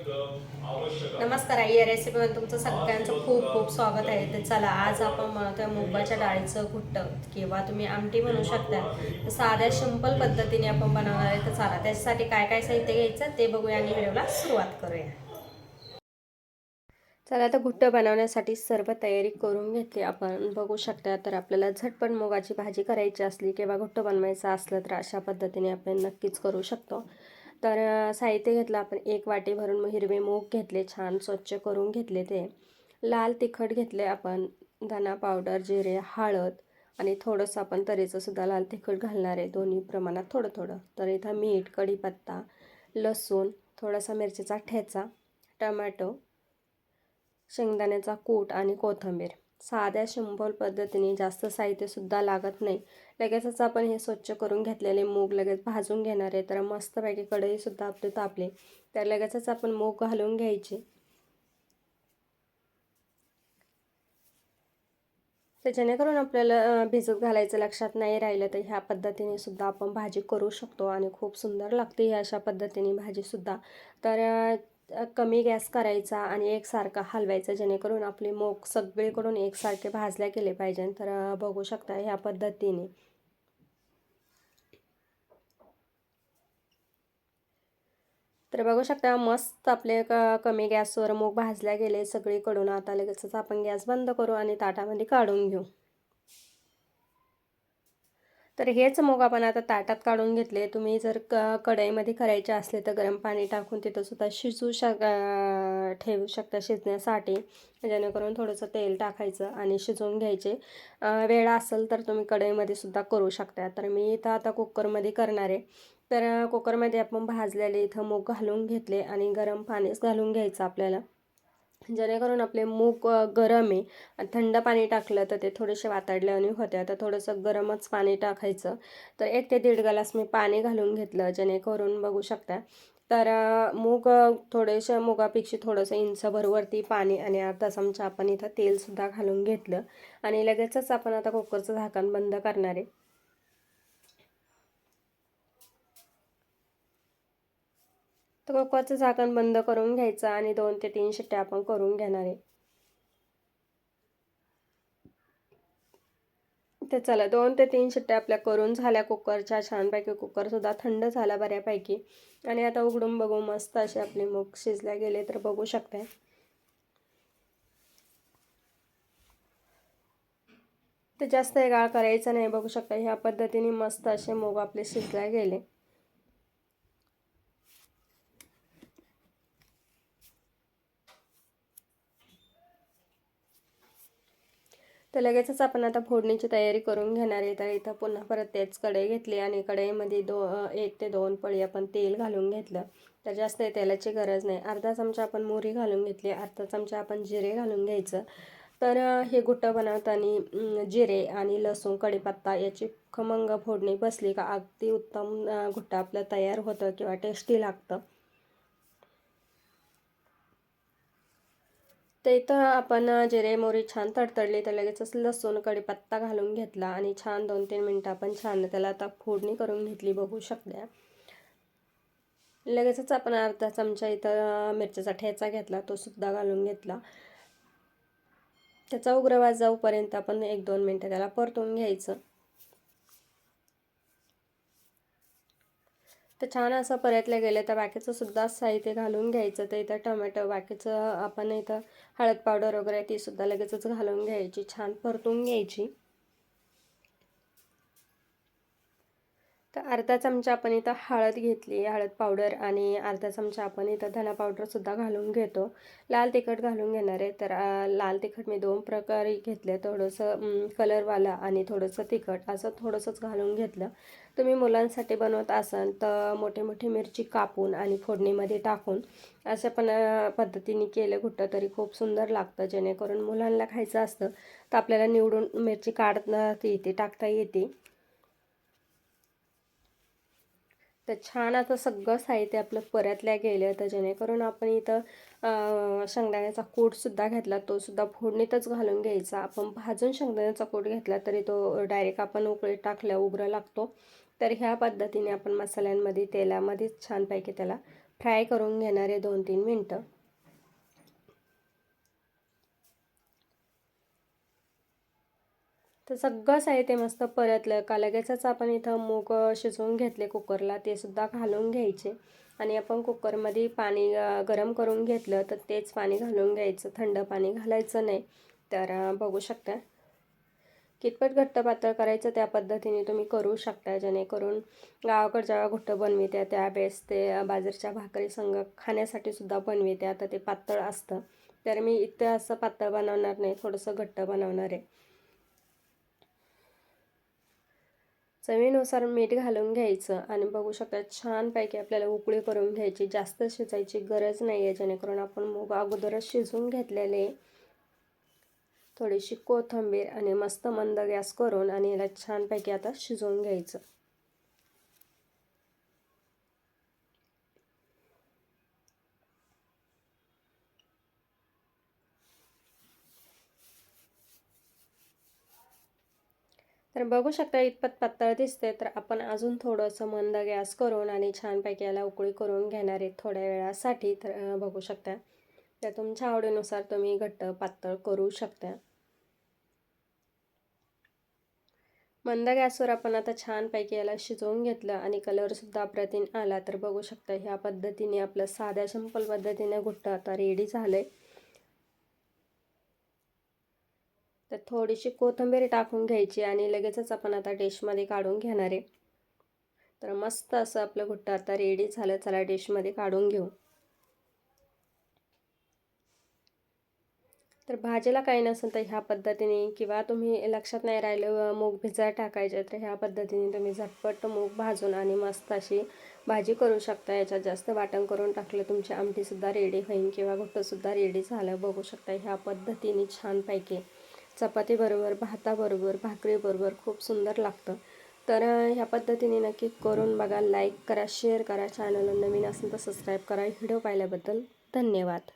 नमस्कार आई या रेसिपीमध्ये तुमचं सगळ्यांचं खूप खूप स्वागत आहे. तर चला आज आपण म्हणतोय मुगाच्या डाळीचं घुट्ट किंवा तुम्ही आमटी म्हणू शकता. तर साध्या सिंपल पद्धतीने आपण बनवणार आहे. तर चला त्याच्यासाठी काय काय साहित्य घ्यायचं ते बघूया आणि व्हिडिओला सुरुवात करूया. चला आता घुट्ट बनवण्यासाठी सर्व तयारी करून घेतली. आपण बघू शकता तर आपल्याला झटपट मुगाची भाजी करायची असली किंवा घुट्ट बनवायचं असलं तर अशा पद्धतीने आपण नक्कीच करू शकतो. तर साहित्य घेतलं आपण. एक वाटी भरून मग हिरवे मूग घेतले छान स्वच्छ करून घेतले ते. लाल तिखट घेतले आपण. धना पावडर जिरे हळद आणि थोडंसं आपण तरीचं सुद्धा लाल तिखट घालणार आहे. दोन्ही प्रमाणात थोडं थोडं. तर इथं मीठ कढीपत्ता लसूण थोडासा मिरचीचा ठेचा टमॅटो शेंगदाण्याचा कूट आणि कोथिंबीर. साध्या शंभर पद्धतीने जास्त साहित्यसुद्धा लागत नाही. लगेचच आपण हे स्वच्छ करून घेतलेले मूग लगेच भाजून घेणार आहे तर मस्तपैकी कढईसुद्धा आपले तापले. तर लगेचच आपण मूग घालून घ्यायचे. तर जेणेकरून आपल्याला भिजत घालायचं लक्षात नाही राहिलं तर ह्या पद्धतीने सुद्धा आपण भाजी करू शकतो आणि खूप सुंदर लागते ही अशा पद्धतीने भाजीसुद्धा. तर कमी गॅस करायचा आणि एकसारखा हलवायचा जेणेकरून आपले मूग सगळीकडून एकसारखे भाजल्या गेले पाहिजे. तर बघू शकता ह्या पद्धतीने. तर बघू शकता मस्त आपले क कमी गॅसवर मूग भाजल्या गेले सगळीकडून. आता लगेचच आपण गॅस बंद करू आणि ताटामध्ये काढून घेऊ. तर हेच मूग आपण आता ताटात काढून घेतले. तुम्ही जर क कढईमध्ये करायचे असले तर गरम पाणी टाकून तिथं सुद्धा शिजू शक ठेवू शकता शिजण्यासाठी. जेणेकरून थोडंसं तेल टाकायचं आणि शिजवून घ्यायचे. वेळ असेल तर तुम्ही कढईमध्ये सुद्धा करू शकता. तर मी इथं आता कुकरमध्ये करणार आहे. तर कुकरमध्ये आपण भाजलेले इथं मूग घालून घेतले आणि गरम पाणीच घालून घ्यायचं आपल्याला. जेणेकरून आपले मूग गरम आहे आणि थंड पाणी टाकलं तर ते थोडेसे वाताडले आणि होते. आता थोडंसं गरमच पाणी टाकायचं. तर एक ते दीड ग्लास मी पाणी घालून घेतलं जेणेकरून बघू शकता. तर मूग थोडेशा मुगापेक्षा थोडंसं इंचभरवरती पाणी आणि अर्धा चमचा आपण इथं तेलसुद्धा घालून घेतलं. आणि लगेचच आपण आता कुकरचं झाकण बंद करणार आहे. तर कोकवाचं झाकण बंद करून घ्यायचं आणि दोन ते तीन शिट्ट्या आपण करून घेणार आहे. तर चला दोन ते तीन शिट्ट्या आपल्या करून झाल्या कुकरच्या. छानपैकी कुकरसुद्धा थंड झाला बऱ्यापैकी. आणि आता उघडून बघू मस्त असे आपले मूग शिजल्या गेले तर बघू शकताय. तर जास्त गाळ करायचं नाही बघू शकता ह्या पद्धतीने मस्त असे मूग आपले शिजल्या गेले. तर लगेचच आपण आता फोडणीची तयारी करून घेणार आहे. तर इथं पुन्हा परत तेच कढई घेतली आणि कढईमध्ये दो एक ते दोन पळी आपण तेल घालून घेतलं. तर जास्त तेलाची गरज नाही. अर्धा चमचा आपण मोहरी घालून घेतली. अर्धा चमचा आपण जिरे घालून घ्यायचं. तर हे गुट्टं बनवताना जिरे आणि लसूण कढीपत्ता याची खमंग फोडणी बसली का अगदी उत्तम गुट्टं आपलं तयार होतं किंवा टेस्टी लागतं. तर इथं आपण जिरे मोरी छान तडतडली तर लगेचच लसूण कढीपत्ता घालून घेतला आणि छान दोन तीन मिनटं आपण छान त्याला आता फोडणी करून घेतली बघू शकल्या. लगेचच आपण अर्धा चमचा इथं मिरचीचा ठेचा घेतला तो सुद्धा घालून घेतला. त्याचा उग्रवास जाऊपर्यंत आपण एक दोन मिनटं त्याला परतून घ्यायचं. तर छान असं परतलं गेलं. तर बाकीचं सुद्धा साहित्य घालून घ्यायचं. तर इथं टोमॅटो बाकीचं आपण इथं हळद पावडर वगैरे ती सुद्धा लगेचच घालून घ्यायची. छान परतून घ्यायची. तर अर्धा चमचा आपण इथं हळद घेतली हळद पावडर आणि अर्धा चमचा आपण इथं धना पावडरसुद्धा घालून घेतो. लाल तिखट घालून घेणार आहे तर लाल तिखट मी दोन प्रकारे घेतले. थोडंसं कलरवाला आणि थोडंसं तिखट असं थोडंसंच घालून घेतलं. तुम्ही मुलांसाठी बनवत असाल तर मोठी मोठी मिरची कापून आणि फोडणीमध्ये टाकून अशा पण पद्धतीने केलं कुठं तरी खूप सुंदर लागतं. जेणेकरून मुलांना खायचं असतं तर आपल्याला निवडून मिरची काढता येते टाकता येते. तर छान आता सगळं साहित्य आपलं परतल्या गेलं तर जेणेकरून आपण इथं शेंगदाण्याचा कूटसुद्धा घेतला तो सुद्धा फोडणीतच घालून घ्यायचा. आपण भाजून शेंगदाण्याचा कूट घेतला तरी तो डायरेक्ट आपण उकळी टाकल्या उघडं लागतो. तर ह्या पद्धतीने आपण मसाल्यांमध्ये तेलामध्येच छानपैकी त्याला फ्राय करून घेणार आहे दोन तीन मिनटं. तर सगळं साहित्य मस्त परतलं. का लगेचच आपण इथं मूग शिजवून घेतले कुकरला. ते सुद्धा घालून घ्यायचे. आणि आपण कुकरमध्ये पाणी गरम करून घेतलं तर तेच पाणी घालून घ्यायचं. थंड पाणी घालायचं नाही. तर बघू शकता. कितपत घट्ट पातळ करायचं त्या पद्धतीने तुम्ही करू शकता. जेणेकरून गावाकडच्या घट्ट बनवित्या त्यावेळेस ते बाजरीच्या भाकरी संग खाण्यासाठी सुद्धा बनवित्या. तर ते पातळ असतं. तर मी इथं असं पातळ बनवणार नाही. थोडंसं घट्ट बनवणार आहे. चवीनुसार मीठ घालून घ्यायचं आणि बघू शकता छानपैकी आपल्याला उकळी करून घ्यायची. जास्त शिजायची गरज नाही आहे जेणेकरून आपण मूग अगोदरच शिजवून घेतलेले. थोडीशी कोथिंबीर आणि मस्त मंद गॅस करून आणि याला छानपैकी आता शिजवून घ्यायचं. तर बघू शकता इतपत पातळ दिसते तर आपण अजून थोडंसं मंद गॅस करून आणि छानपैकी याला उकळी करून घेणार आहे थोड्या वेळासाठी तर बघू शकता. तर तुमच्या आवडीनुसार तुम्ही घट्ट पातळ करू शकता. मंद गॅसवर आपण आता छानपैकी याला शिजवून घेतलं आणि कलरसुद्धा अप्रतिम आला तर बघू शकता ह्या पद्धतीने आपलं साध्या सिंपल पद्धतीने घुट्ट आता रेडी झालं आहे तर थोडीशी कोथिंबीर टाकून घ्यायची आणि लगेचच आपण आता डिशमध्ये काढून घेणार आहे. तर मस्त असं आपलं घुट्ट आता रेडी झालं. चला डिशमध्ये काढून घेऊ. तर भाजीला काही नसेल तर ह्या पद्धतीने किंवा तुम्ही लक्षात नाही राहिलं मूग भिजा टाकायचे तर ह्या पद्धतीने तुम्ही झटपट मूग भाजून आणि मस्त अशी भाजी करू शकता. याच्यात जास्त वाटण करून टाकलं तुमची आमटीसुद्धा रेडी होईल किंवा घुट्टसुद्धा रेडी झालं. बघू शकता ह्या पद्धतीने छानपैकी. चपातीबरोबर भाताबरोबर भाकरीबरोबर खूप सुंदर लागतं. तर ह्या पद्धतीने नक्की करून बघा लाईक करा शेअर करा चॅनलला नवीन असेल तर सबस्क्राईब करा. व्हिडिओ पाहिल्याबद्दल धन्यवाद.